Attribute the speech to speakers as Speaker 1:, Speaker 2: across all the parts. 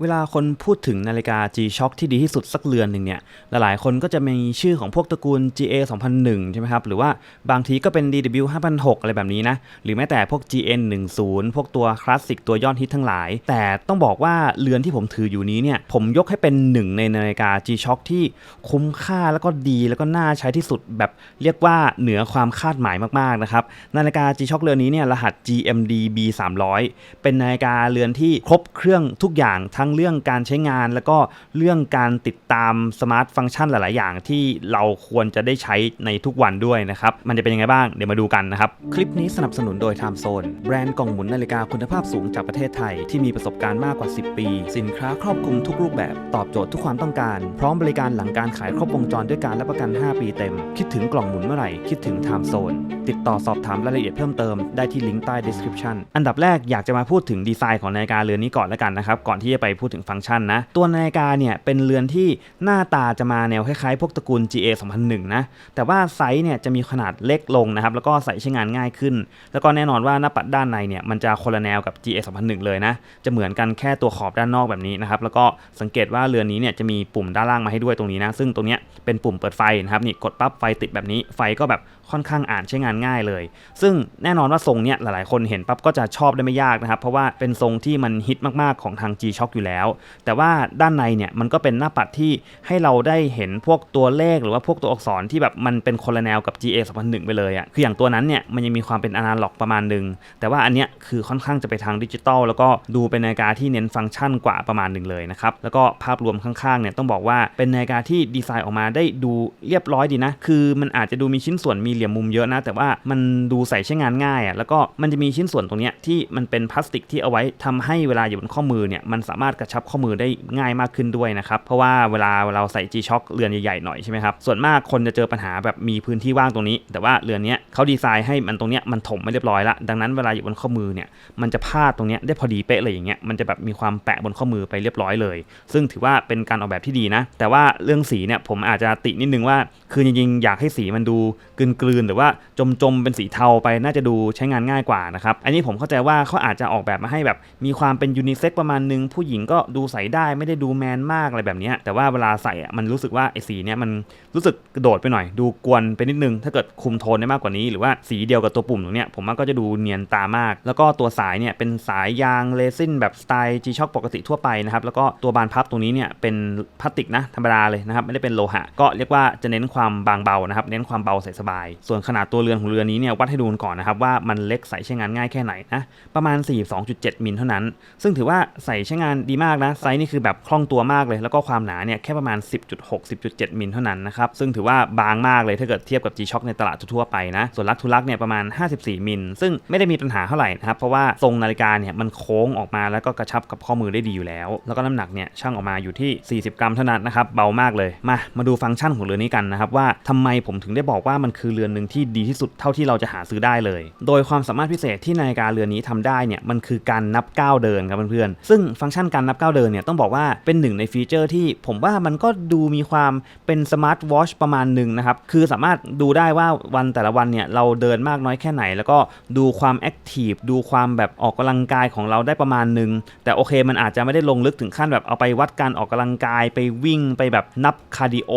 Speaker 1: เวลาคนพูดถึงนาฬิกา G-Shock ที่ดีที่สุดสักเรือนหนึ่งเนี่ย หลายๆคนก็จะมีชื่อของพวกตระกูล GA 2001 ใช่ไหมครับ หรือว่าบางทีก็เป็น DW 5006 อะไรแบบนี้นะ หรือแม้แต่พวก GN 10พวกตัวคลาสสิกตัวยอดฮิตทั้งหลาย แต่ต้องบอกว่าเรือนที่ผมถืออยู่นี้เนี่ย ผมยกให้เป็นหนึ่งในนาฬิกา G-Shock ที่คุ้มค่าแล้วก็ดีแล้วก็น่าใช้ที่สุดแบบเรียกว่าเหนือความคาดหมายมากๆนะครับ นาฬิกา G-Shock เรือนนี้เนี่ยรหัส GMD B 300 เป็นนาฬิกาเรือนที่ครบเครื่องทุกอย่างทั้งเรื่องการใช้งาน แล้วก็เรื่องการติดตามสมาร์ทฟังก์ชันหลาย ๆ อย่างที่เราควรจะได้ใช้ในทุกวันด้วยนะครับ มันจะเป็นยังไงบ้างเดี๋ยวมาดูกันนะครับ คลิปนี้สนับสนุนโดย Time Zone แบรนด์กล่องหมุนนาฬิกาคุณภาพสูงจากประเทศไทย ที่มีประสบการณ์มากกว่า 10 ปี สินค้าครอบคลุมทุกรูปแบบตอบโจทย์ทุกความต้องการ พร้อมบริการหลังการขายครบวงจรด้วยการรับประกัน 5 ปีเต็ม คิดถึงกล่องหมุนเมื่อไหร่คิดถึง Time Zone ติดต่อสอบถามรายละเอียดเพิ่มเติมได้ที่ลิงก์ใต้ description อันดับแรกอยากจะมาพูดถึงดีไซน์ของนาฬิกาเรือนนี้ก่อนแล้วกันนะครับก่อนที่จะไปพูดถึงฟังก์ชันนะ ตัวนาฬิกาเนี่ยเป็นเรือนที่หน้าตาจะมาแนวคล้ายๆ พวกตระกูล GA 2001 นะ แต่ว่าไซส์เนี่ยจะมีขนาดเล็กลงนะครับ แล้วก็ใส่ใช้งานง่ายขึ้น แล้วก็แน่นอนว่าหน้าปัดด้านในเนี่ยมันจะคนละแนวกับ GA 2001 เลยนะ จะเหมือนกันแค่ตัวขอบด้านนอกแบบนี้นะครับ แล้วก็สังเกตว่าเรือนนี้เนี่ยจะมีปุ่มด้านล่างมาให้ด้วยตรงนี้นะ ซึ่งตรงเนี้ยเป็นปุ่มเปิดไฟนะครับ นี่กดปั๊บไฟติดแบบนี้ ไฟก็แบบ ค่อนข้างอ่านใช้งานง่ายเลย ซึ่งแน่นอนว่าทรงเนี้ยหลายๆ คนเห็นปั๊บก็จะชอบได้ไม่ยากนะครับ เพราะว่าเป็นทรงที่มันฮิตมากๆของทาง G-Shock อยู่แล้ว แต่ว่าด้านในเนี่ยมันก็เป็นหน้าปัดที่ให้เราได้เห็นพวกตัวเลขหรือว่าพวกตัวอักษรที่แบบมันเป็นคนละแนวกับ GA 2001 ไปเลยอะ่ะคืออย่างตัวนั้นเนี่ยมันยังมีความเป็นอนาล็อกประมาณหนึ่งแต่ว่าอันเนี้ยคือค่อนข้างจะไปทางดิจิตอลแล้วก็ดูเป็นนาฬิกาที่เน้นฟังก์ชันกว่าประมาณหนึ่งเลยนะครับแล้วก็ภาพรวมข้างๆเนี่ยต้องบอกว่าเป็นนาฬิกาที่ดีไซน์ออกมาได้ดูเรียบร้อยดีนะคือมันอาจจะดูมีชิ้นส่วนมีเหลี่ยมมุมเยอะนะ แต่ว่ามันดูใส่ใช้งานง่ายอะ่ะแล้วก็มันจะมีชิ้นส่วนตรงเนี้ยที่มันเป็นพลาสติกที่เอาไว้ทำให้เวลาอยู่บนข้อมือเนี่ยมันสามารถกระชับข้อมือได้ง่ายมากขึ้นด้วยนะครับเพราะว่าเวลาเราใส่ G-Shock เรือนใหญ่ๆหน่อยใช่ไหมครับส่วนมากคนจะเจอปัญหาแบบมีพื้นที่ว่างตรงนี้ แต่ว่าเรือนเนี้ยเขาดีไซน์ให้มันตรงเนี้ยมันถมไม่เรียบร้อยละดังนั้นเวลาอยู่บนข้อมือเนี่ยมันจะพาดตรงเนี้ยได้พอดีเป๊ะเลยอย่างเงี้ยมันจะแบบมีความแปะบนข้อมือไปเรียบร้อยเลย ซึ่งถือว่าเป็นการออกแบบที่ดีนะ แต่ว่าเรื่องสีเนี่ยผมอาจจะตินิดนึงว่าคือจริงๆอยากให้สีมันดูกลืนหรือว่าจมๆเป็นสีเทาไปน่าจะดูใช้งานง่ายกว่านะครับอันนี้ผมเข้าใจว่าเขาอาจจะออกแบบมาให้แบบ มีความเป็นยูนิเซ็กประมาณนึงผู้หญิงก็ดูใส่ได้ไม่ได้ดูแมนมากอะไรแบบนี้แต่ว่าเวลาใส่มันรู้สึกว่าไอ้สีเนี่ยมันรู้สึกกระโดดไปหน่อย ดูกวนไปนิดนึง ถ้าเกิดคุมโทนได้มากกว่านี้ หรือว่าสีเดียวกับตัวปุ่มตรงเนี้ยผมว่าก็จะดูเนียนตามาก แล้วก็ตัวสายเนี่ยเป็นสายยางเรซินแบบสไตล์ G-Shock ปกติทั่วไปนะครับแล้วก็ตัวบานพับตรงนี้เนี่ยเป็นพลาสติกนะธรรมดาเลยนะครับไม่ได้เป็นโลหะ ก็เรียกว่าจะเน้นความบางเบานะครับเน้นความเบาใส่สบายส่วนขนาดตัวเรือนของเรือนี้เนี่ยวัดให้ดูก่อนนะครับว่ามันเล็กใส่ใช้งานง่ายแค่ไหนนะประมาณ 42.7 มิลเท่านั้น ซึ่งถือว่าใส่ใช้งานดีมากนะไซส์นี่คือแบบคล่องตัวมากเลย แล้วก็ความหนาเนี่ยแค่ประมาณ 10.6 10.7 มิลเท่านั้นนะครับซึ่งถือว่าบางมากเลยถ้าเกิดเทียบกับ G-Shock ในตลาดทั่วไปนะส่วนลักทุลักเนี่ยประมาณ 54 มิลซึ่งไม่ได้มีปัญหาเท่าไหร่นะครับเพราะว่าทรงนาฬิกาเนี่ยมันโค้งออกมาแล้วก็กระชับกับข้อมือได้ดีอยู่แล้ว แล้วก็น้ำหนักเนี่ยช่างออกมาอยู่ที่ 40 กรัมเท่านั้นนะครับเบามากเลยมามาดูฟังก์ชันของเรือนี้กันนะครับว่าทำไมผมถึงได้บอกว่ามันคือเรือนหนึ่งที่ดีที่สุดเท่าที่เราจะหาซื้อได้เลย โดยความสามารถพิเศษที่นาฬิกาเรือนนี้ทำได้เนี่ยมันคือการนับก้าวเดินครับเพื่อนๆซึ่งฟังก์ชันการนับก้าวเดินเนี่ยต้องบอกว่าเป็นหนึ่งในฟีเจอร์ที่ผมว่ามันก็ดูมีความเป็นสมาร์ทวอชประมาณหนึ่งนะครับคือสามารถดูได้ว่าวันแต่ละวันเนี่ยเราเดินมากน้อยแค่ไหน แล้วก็ดูความแอคทีฟดูความแบบออกกำลังกายของเราได้ประมาณหนึ่งแต่โอเคมันอาจจะไม่ได้ลงลึกถึงขั้นแบบเอาไปวัดการออกกำลังกาย ไปวิ่งไปแบบนับคาร์ดิโอ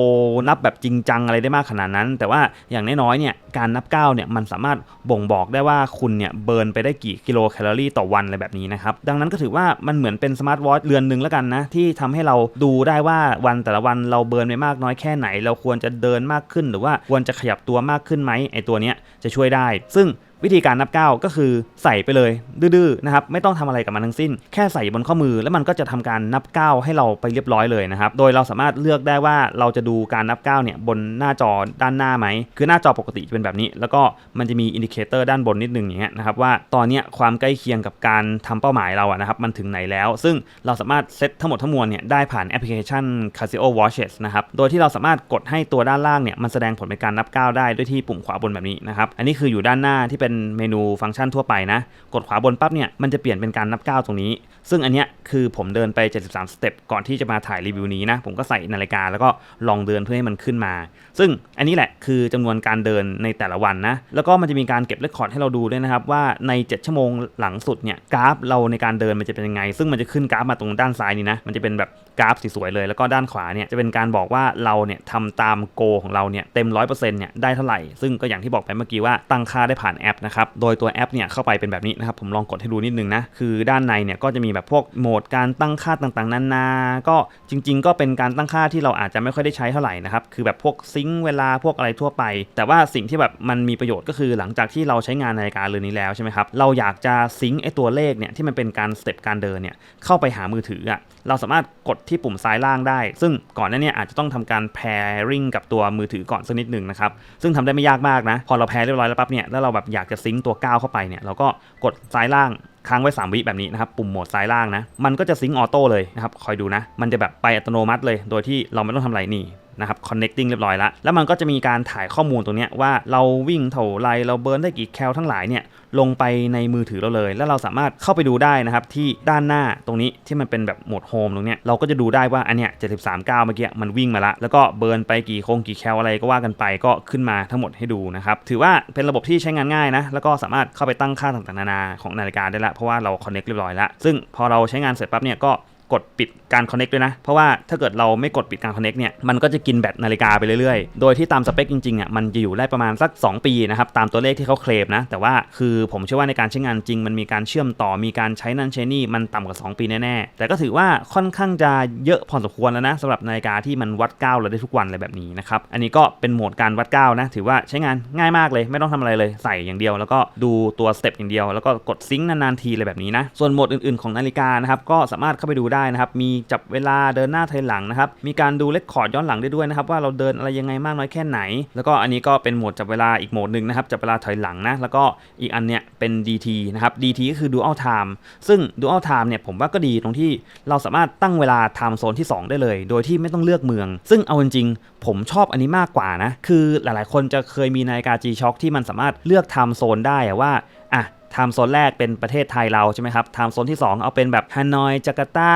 Speaker 1: นับแบบจริงจังอะไรได้มากขนาดนั้น แต่ว่าอย่างน้อยเนี่ยการนับก้าวเนี่ยมันสามารถบ่งบอกได้ว่าคุณเนี่ยเบิร์นไปได้กี่กิโลแคลอรี่ต่อวันอะไรแบบนี้นะครับดังนั้นก็ถือว่ามันเหมือนเป็นสมาร์ทวอทเรือนหนึ่งแล้วกันนะที่ทำให้เราดูได้ว่าวันแต่ละวันเราเบิร์นไปมากน้อยแค่ไหน เราควรจะเดินมากขึ้น หรือว่าควรจะขยับตัวมากขึ้นไหมไอตัวเนี้ยจะช่วยได้ ซึ่ง วิธีการนับก้าวก็คือใส่ไปเลยดื้อๆนะครับไม่ต้องทำอะไรกับมันทั้งสิ้น แค่ใส่บนข้อมือ แล้วมันก็จะทำการนับก้าวให้เราไปเรียบร้อยเลยนะครับโดยเราสามารถเลือกได้ว่าเราจะดูการนับก้าวเนี่ยบนหน้าจอด้านหน้าไหมคือหน้าจอปกติจะเป็นแบบนี้ แล้วก็มันจะมีอินดิเคเตอร์ด้านบนนิดนึงอย่างเงี้ยนะครับว่าตอนเนี้ยความใกล้เคียงกับการทำเป้าหมายเราอะนะครับมันถึงไหนแล้ว ซึ่งเราสามารถเซตทั้งหมดทั้งมวลเนี่ยได้ผ่านแอปพลิเคชัน Casio Watches นะครับโดยที่เราสามารถกดให้ตัวด้านล่างเนี่ยมันแสดงผลเป็นการนับก้าวได้ด้วยที่ปุ่มขวาบนแบบนี้นะครับอันนี้คืออยู่ด้านหน้าที่เป็นเมนูฟังก์ชันทั่วไปนะ กดขวาบนปั๊บเนี่ยมันจะเปลี่ยนเป็นการนับก้าวตรงนี้ ซึ่งอันเนี้ยคือผมเดินไป 73 สเต็ปก่อนที่จะมาถ่ายรีวิวนี้นะ ผมก็ใส่นาฬิกาแล้วก็ลองเดินเพื่อให้มันขึ้นมา ซึ่งอันนี้แหละคือจำนวนการเดินในแต่ละวันนะ แล้วก็มันจะมีการเก็บเรคคอร์ดให้เราดูด้วยนะครับ ว่าใน 7 ชั่วโมงหลังสุดเนี่ยกราฟเราในการเดินมันจะเป็นยังไง ซึ่งมันจะขึ้นกราฟมาตรงด้านซ้ายนี่นะ มันจะเป็นแบบกราฟสวยๆเลย แล้วก็ด้านขวาเนี่ยจะเป็นการบอกว่าเราเนี่ยทำตามโกของเราเนี่ยเต็ม 100%เนี่ยได้เท่าไหร่ ซึ่งก็อย่างที่บอกไปเมื่อกี้ว่าตั้งค่าได้ผ่านแอปนะครับ โดยตัวแอปเนี่ยเข้าไปเป็นแบบนี้นะครับ ผมลองกดให้ดูนิดนึงนะ คือด้านในเนี่ยก็จะมีแบบพวกโหมดการตั้งค่าต่างๆนานา ก็จริง ๆ ก็เป็นการตั้งค่าที่เราอาจจะไม่ค่อยได้ใช้เท่าไหร่นะครับ คือแบบพวกซิงค์เวลาพวกอะไรทั่วไป แต่ว่าสิ่งที่แบบมันมีประโยชน์ก็คือหลังจากที่เราใช้งานนาฬิกาเรือนนี้แล้วใช่ไหมครับ เราอยากจะซิงค์ไอตัวเลขเนี่ยที่มันเป็นการสเต็ปการเดินเนี่ยเข้าไปหามือถืออะเราสามารถกดที่ปุ่มซ้ายล่างได้ ซึ่งก่อนหน้านี้อาจจะต้องทำการ pairing กับตัวมือถือก่อนสักนิดหนึ่งนะครับ ซึ่งทำได้ไม่ยากมากนะ พอเราแพร์เรียบร้อยแล้วปั๊บเนี่ย แล้วเราแบบอยากจะซิงค์ตัวก้าวเข้าไปเนี่ย เราก็กดซ้ายล่าง ค้างไว้ 3 วิแบบนี้นะครับ ปุ่มโหมดซ้ายล่างนะ มันก็จะซิงค์ออโต้เลยนะครับ คอยดูนะ มันจะแบบไปอัตโนมัติเลย โดยที่เราไม่ต้องทำอะไรนี่นะครับ connecting เรียบร้อยแล้ว แล้วมันก็จะมีการถ่ายข้อมูลตรงเนี้ยว่าเราวิ่งเท่าไร เราเบิร์นได้กี่แคลทั้งหลายเนี่ย ลงไปในมือถือเราเลย แล้วเราสามารถเข้าไปดูได้นะครับที่ด้านหน้าตรงนี้ที่มันเป็นแบบโหมดโฮมตรงเนี้ยเราก็จะดูได้ว่าอันเนี้ย73ก้าวเมื่อกี้มันวิ่งมาละแล้วก็เบิร์นไปกี่โคงกี่แคลอะไรก็ว่ากันไปก็ขึ้นมาทั้งหมดให้ดูนะครับถือว่าเป็นระบบที่ใช้งานง่ายนะแล้วก็สามารถเข้าไปตั้งค่าต่างๆนานาของนาฬิกาได้ละเพราะว่าเราคอนเน็กเรียบร้อยละซึ่งพอเราใช้งานเสร็จปั๊บเนี่ยก็ กดปิดการ connect ด้วยนะ เพราะว่าถ้าเกิดเราไม่กดปิดการ connect เนี่ยมันก็จะกินแบตนาฬิกาไปเรื่อยๆ โดยที่ตามสเปคจริงๆอะมันจะอยู่ได้ประมาณสัก 2 ปีนะครับตามตัวเลขที่เขาเคลมนะ แต่ว่าคือผมเชื่อว่าในการใช้งานจริง มันมีการเชื่อมต่อมีการใช้นั่นใช้นี่มันต่ำกว่า 2 ปีแน่ๆ แต่ก็ถือว่าค่อนข้างจะเยอะพอสมควรแล้วนะสำหรับนาฬิกาที่มันวัดก้าวเราได้ทุกวันอะไรแบบนี้นะครับอันนี้ก็เป็นโหมดการวัดก้าวนะถือว่าใช้งานง่ายมากเลย ไม่ต้องทำอะไรเลยใส่อย่างเดียว แล้วก็ดูตัวสเต็ปอย่างเดียว แล้วก็กดซิงค์นานๆทีอะไรแบบนี้นะส่วนโหมดอื่นๆของนาฬิกานะครับก็สามารถเข้าไปดูได้นะครับ มีจับเวลาเดินหน้าถอยหลังนะครับ มีการดูเลคคอร์ดย้อนหลังได้ด้วยนะครับว่าเราเดินอะไรยังไงมากน้อยแค่ไหน แล้วก็อันนี้ก็เป็นโหมดจับเวลาอีกโหมดหนึ่งนะครับจับเวลาถอยหลังนะ แล้วก็อีกอันเนี้ยเป็น DT นะครับ DT ก็คือ Dual Time ซึ่ง Dual Time เนี่ยผมว่าก็ดีตรงที่เราสามารถตั้งเวลา Time Zone ที่ 2 ได้เลย โดยที่ไม่ต้องเลือกเมือง ซึ่งเอาจริงๆผมชอบอันนี้มากกว่านะ คือหลายๆ คนจะเคยมีนาฬิกา G-Shock ที่มันสามารถเลือก Time Zone ได้อะว่าอะ ไทม์โซนแรกเป็นประเทศไทยเราใช่ไหมครับไทม์โซนที่ 2 เอาเป็นแบบฮานอยจาการ์ตา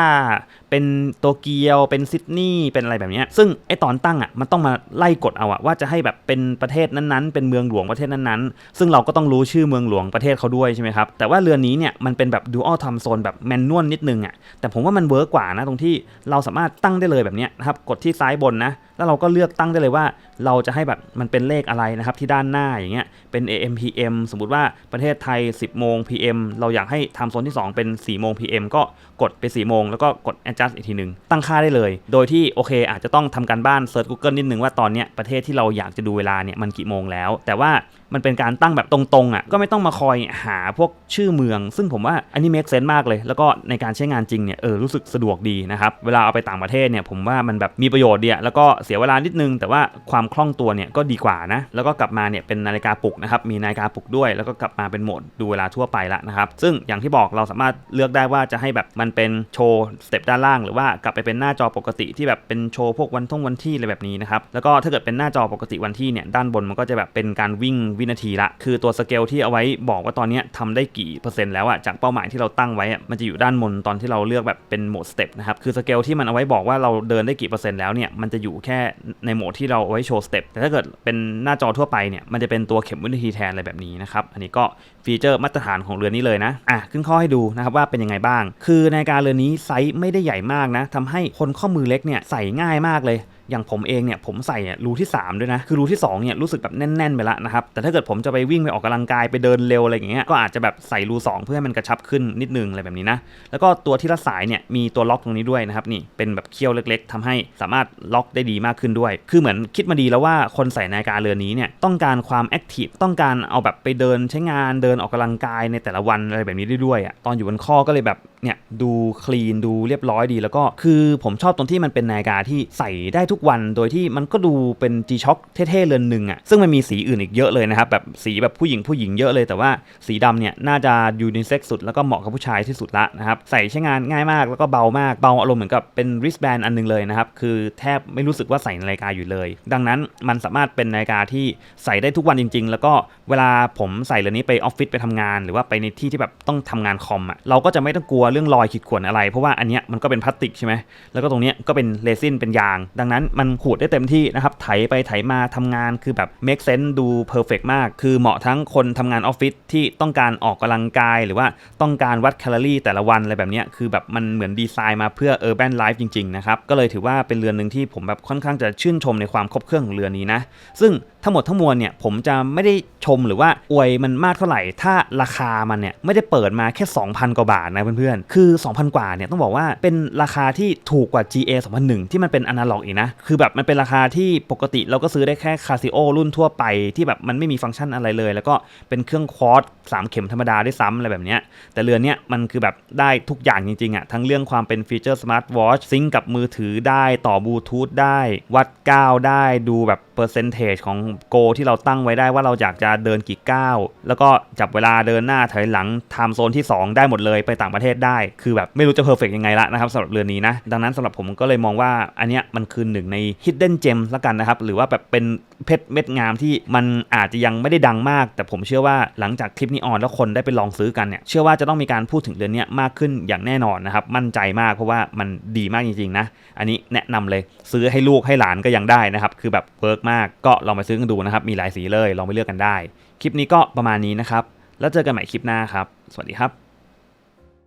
Speaker 1: เป็นโตเกียว เป็นซิดนีย์เป็นอะไรแบบนี้ ซึ่งไอตอนตั้งอะมันต้องมาไล่กดเอาอะว่าจะให้แบบเป็นประเทศนั้นๆ เป็นเมืองหลวงประเทศนั้นๆ ซึ่งเราก็ต้องรู้ชื่อเมืองหลวงประเทศเขาด้วยใช่ไหมครับ แต่ว่าเรือนนี้เนี่ยมันเป็นแบบดูอัลไทม์โซนแบบแมนนวลนิดนึงอะแต่ผมว่ามันเวิร์กกว่านะตรงที่เราสามารถตั้งได้เลยแบบนี้นะครับกดที่ซ้ายบนนะ แล้วเราก็เลือกตั้งได้เลยว่า เราจะให้แบบมันเป็นเลขอะไรนะครับที่ด้านหน้าอย่างเงี้ยเป็น AM PM สมมุติว่าประเทศไทย 10 โมง PM เราอยากให้ทม์โซนที่ 2 เป็น 4 โมง PM ก็กดไป 4 โมง แล้วก็กด adjust อีกทีหนึ่งตั้งค่าได้เลย โดยที่โอเค อาจจะต้องทำการบ้านเซิร์ช Google นิดนึงว่าตอนเนี้ยประเทศที่เราอยากจะดูเวลาเนี่ยมันกี่โมงแล้ว แต่ว่ามันเป็นการตั้งแบบตรงๆอะก็ไม่ต้องมาคอยหาพวกชื่อเมือง ซึ่งผมว่าอันนี้ make sense มากเลย แล้วก็ในการใช้งานจริงเนี่ยเออรู้สึกสะดวกดีนะครับเวลาเอาไปต่างประเทศเนี่ยผมว่ามันแบบมีประโยชน์ดีแล้วก็เสียเวลานิดนึง แต่ว่าความคล่องตัวเนี่ยก็ดีกว่านะ แล้วก็กลับมาเนี่ยเป็นนาฬิกาปลุกนะครับ มีนาฬิกาปลุกด้วย แล้วก็กลับมาเป็นโหมดดูเวลาทั่วไปละนะครับ ซึ่งอย่างที่บอกเราสามารถเลือกได้ว่าจะให้แบบมันเป็นโชว์สเต็ปด้านล่าง หรือว่ากลับไปเป็นหน้าจอปกติที่แบบเป็นโชว์พวกวันท่องวันที่อะไรแบบนี้นะครับ แล้วก็ถ้าเกิดเป็นหน้าจอปกติวันที่เนี่ยด้านบนมันก็จะแบบเป็นการวิ่งวินาทีละ คือตัวสเกลที่เอาไว้บอกว่าตอนนี้ทำได้กี่เปอร์เซ็นต์แล้วอะจากเป้าหมายที่เราตั้งไว้มันจะอยู่ด้านบนตอนที่เราเลือกแบบเป็นโหมดสเต็ปนะครับคือสเกลที่มันเอาไว้บอกว่าเราเดินได้กี่เปอร์เซ็นต์แล้วเนี่ยมันจะอยู่แค่ในโหมดที่เราเอาไว้โชว์สเต็ปแต่ถ้าเกิดเป็นหน้าจอทั่วไปเนี่ยมันจะเป็นตัวเข็มวินาทีแทนอะไรแบบนี้นะครับ อันนี้ก็ฟีเจอร์มาตรฐานของเรือนนี้เลยนะอะขึ้นข้อให้ดูนะครับว่าเป็นยังไงบ้าง คือในการเรือนนี้ไซส์ไม่ได้ใหญ่มากนะทำให้คนข้อมือเล็กเนี่ยใส่ง่ายมากเลย อย่างผมเองเนี่ยผมใส่เนี่ยรูที่ 3 ด้วยนะ คือรูที่2เนี่ยรู้สึกแบบแน่น ๆ ไปละนะครับ แต่ถ้าเกิดผมจะไปวิ่งไปออกกำลังกายไปเดินเร็วอะไรอย่างเงี้ยก็อาจจะแบบใส่รู 2 เพื่อให้มันกระชับขึ้นนิดนึงอะไรแบบนี้นะแล้วก็ตัวที่ละสายเนี่ยมีตัวล็อกตรงนี้ด้วยนะครับนี่เป็นแบบเคี้ยวเล็ก ๆทำให้สามารถล็อกได้ดีมากขึ้นด้วย คือเหมือนคิดมาดีแล้วว่าคนใส่นาฬิกาเรือนนี้เนี่ยต้องการความแอคทีฟต้องการเอาแบบไปเดินใช้งานเดินออกกำลังกายในแต่ละวันอะไรแบบนี้ได้ด้วยอะตอนอยู่บนข้อก็เลยแบบเนี่ยดูคลีนดูเรียบร้อยดี แล้วก็คือผมชอบตรงที่มันเป็นนาฬิกาที่ใส่ได้ทุกวัน โดยที่มันก็ดูเป็น G-Shock เท่ๆเรือนหนึ่งอะซึ่งมันมีสีอื่นอีกเยอะเลยนะครับ แบบสีแบบผู้หญิงผู้หญิงเยอะเลยแต่ว่าสีดำเนี่ยน่าจะยูนิเซ็กสุดแล้วก็เหมาะกับผู้ชายที่สุดละนะครับ ใส่ใช้งานง่ายมากแล้วก็เบามากเบาอารมณ์เหมือนกับเป็น wristband อันหนึงเลยนะครับ คือแทบไม่รู้สึกว่าใส่นาฬิกาอยู่เลย ดังนั้นมันสามารถเป็นนาฬิกาที่ใส่ได้ทุกวันจริง ๆ แล้วก็เวลาผมใส่เรือนนี้ไปออฟฟิศไปทำงาน หรือว่าไปในที่ที่แบบต้องทำงานคอมอะเราก็จะไม่ต้องกลัวเรื่องรอยขีดข่วนอะไร เพราะว่าอันเนี้ยมันก็เป็นพลาสติกใช่ไหมแล้วก็ตรงเนี้ยก็เป็นเรซินเป็นยาง ดังนั้นมันขูดได้เต็มที่นะครับไถไปไถมาทำงานคือแบบ make sense ดู perfect มาก คือเหมาะทั้งคนทำงานออฟฟิศที่ต้องการออกกำลังกาย หรือว่าต้องการวัดแคลอรี่แต่ละวันอะไรแบบนี้คือแบบมันเหมือนดีไซน์มาเพื่อ urban life จริงๆนะครับก็เลยถือว่าเป็นเรือนหนึ่งที่ผมแบบค่อนข้างจะชื่นชมในความครบเครื่องของเรือนนี้นะซึ่ง ทั้งหมดทั้งมวลเนี่ยผมจะไม่ได้ชมหรือว่าอวยมันมากเท่าไหร่ ถ้าราคามันเนี่ยไม่ได้เปิดมาแค่ 2,000 กว่าบาทนะเพื่อนๆ คือ 2,000 กว่าเนี่ยต้องบอกว่าเป็นราคาที่ถูกกว่า GA 2001 ที่มันเป็นอนาล็อกอีกนะ คือแบบมันเป็นราคาที่ปกติเราก็ซื้อได้แค่ Casio รุ่นทั่วไปที่แบบมันไม่มีฟังก์ชันอะไรเลย แล้วก็เป็นเครื่องควอต3เข็มธรรมดาด้วยซ้ำอะไรแบบเนี้ยแต่เรือนเนี้ยมันคือแบบได้ทุกอย่างจริงๆอะทั้งเรื่องความเป็นฟีเจอร์สมาร์ทวอชซิงกับมือถือได้ต่อบลูทูธได้ วัดก้าวได้ดูแบบเปอร์เซนเทจของโกที่เราตั้งไว้ได้ว่าเราอยากจะเดินกี่ก้าวแล้วก็จับเวลาเดินหน้าถอยหลังไทม์โซนที่ 2 ได้หมดเลยไปต่างประเทศได้ คือแบบไม่รู้จะเพอร์เฟกยังไงละนะครับสำหรับเรือนนี้นะ ดังนั้นสำหรับผมก็เลยมองว่าอันเนี้ยมันคือหนึ่งใน hidden gem ละกันนะครับ หรือว่าแบบเป็นเพชรเม็ดงามที่มันอาจจะยังไม่ได้ดังมาก แต่ผมเชื่อว่าหลังจากคลิปนี้ออนแล้วคนได้ไปลองซื้อกันเนี่ยเชื่อว่าจะต้องมีการพูดถึงเรือนนี้มากขึ้นอย่างแน่นอนนะครับมั่นใจมากเพราะว่ามันดีมากจริงๆนะอันนี้แนะนำเลยซื้อให้ลูกให้หลานก็ยังได้นะครับคือแบบเวิร์กมากก็ลองไปซื้อกันดูนะครับ มีหลายสีเลยลองไปเลือกกันได้ คลิปนี้ก็ประมาณนี้นะครับ แล้วเจอกันใหม่คลิปหน้าครับ สวัสดีครับ